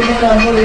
அவரை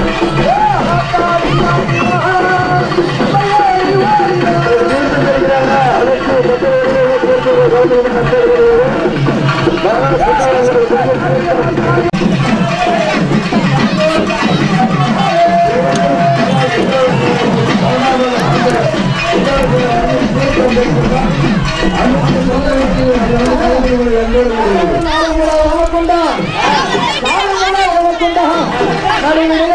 Hallelujah.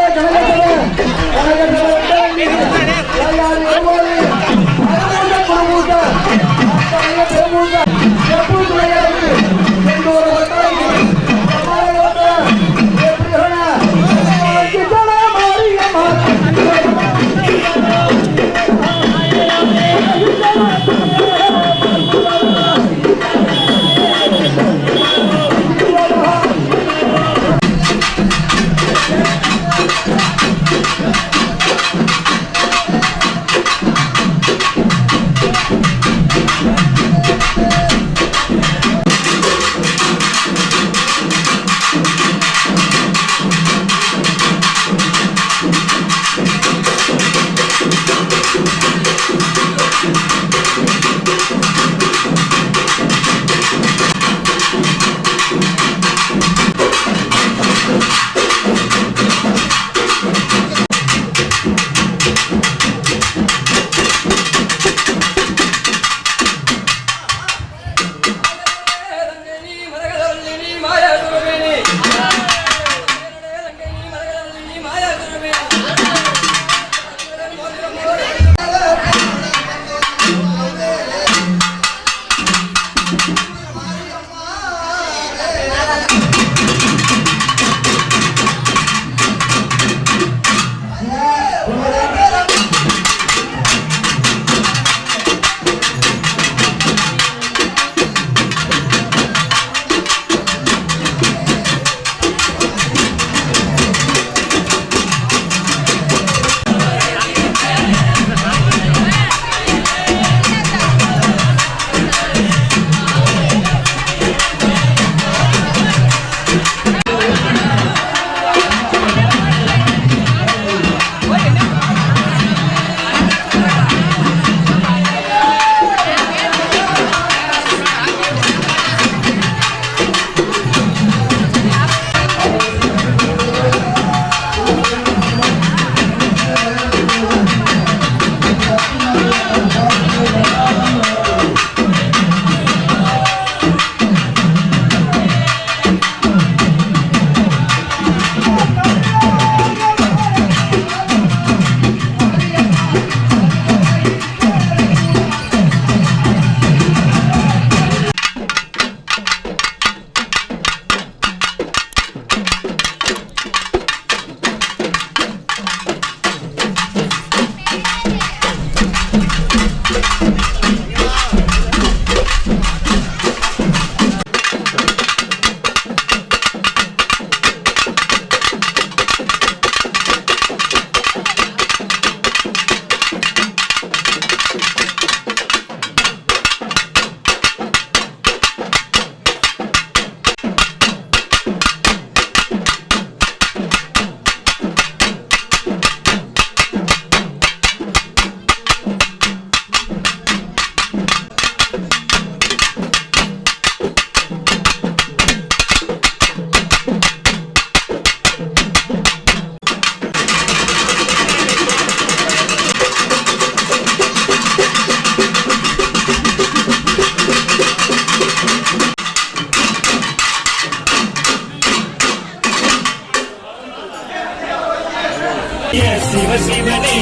சிவ சிவனே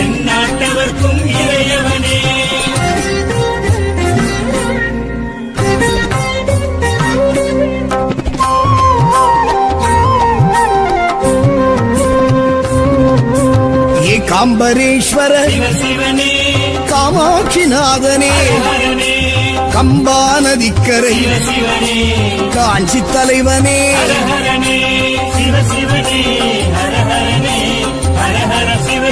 என் நாட்டவர்க்கும் சிவ சிவனே காமாட்சிநாதனே கம்பா நதிக்கரை காஞ்சி தலைவனே.